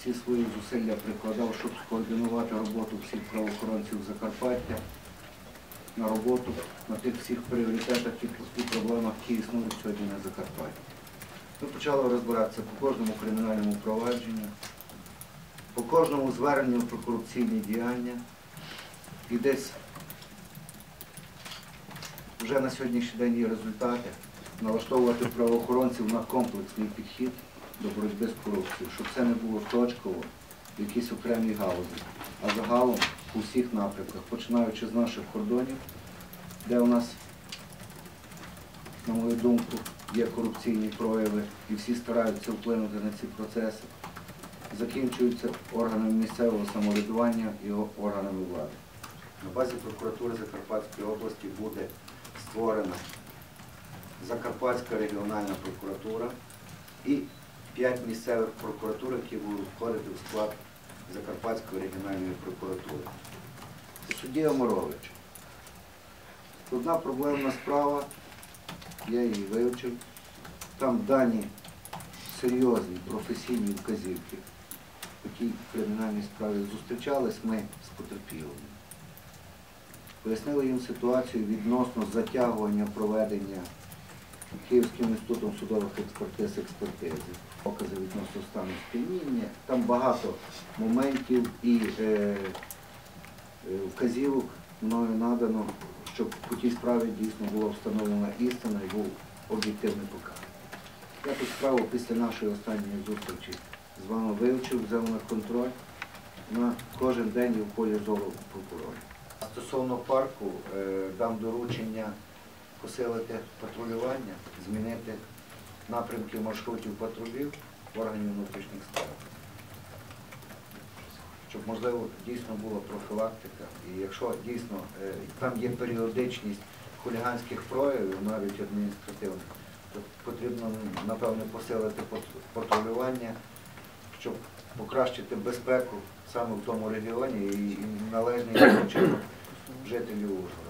всі свої зусилля прикладав, щоб скоординувати роботу всіх правоохоронців Закарпаття на роботу на тих всіх пріоритетах і, проблемах, які існують сьогодні на Закарпатті. Ми почали розбиратися по кожному кримінальному провадженню, по кожному зверненню про корупційні діяння. І десь вже на сьогоднішній день є результати налаштовувати правоохоронців на комплексний підхід до боротьби з корупцією, щоб це не було точково в якійсь окремій галузі, а загалом у всіх напрямках, починаючи з наших кордонів, де у нас, на мою думку, є корупційні прояви, і всі стараються вплинути на ці процеси, закінчуються органами місцевого самоврядування і органами влади. На базі прокуратури Закарпатської області буде створена Закарпатська регіональна прокуратура і п'ять місцевих прокуратур, які будуть входити в склад Закарпатської регіональної прокуратури. Суддя Морович. Одна проблемна справа, я її вивчив. Там дані серйозні професійні вказівки. В такій кримінальній справі зустрічались ми з потерпілими. Пояснили їм ситуацію відносно затягування проведення Київським інститутом судових експертиз експертизи, покази відносно стану сп'яніння. Там багато моментів і е, е, вказівок мною надано, щоб по тій справі дійсно була встановлена істина і був об'єктивний показ. Я ту справу після нашої останньої зустрічі з вами вивчив, взяв на контроль на кожен день і в полі зору прокурорів. Стосовно парку е, дам доручення посилити патрулювання, змінити напрямки маршрутів патрулів органів внутрішніх справ. Щоб, можливо, дійсно була профілактика. І якщо дійсно е, там є періодичність хуліганських проявів, навіть адміністративних, то потрібно, напевне, посилити патрулювання, щоб покращити безпеку саме в тому регіоні і належний жителів Ужгорода.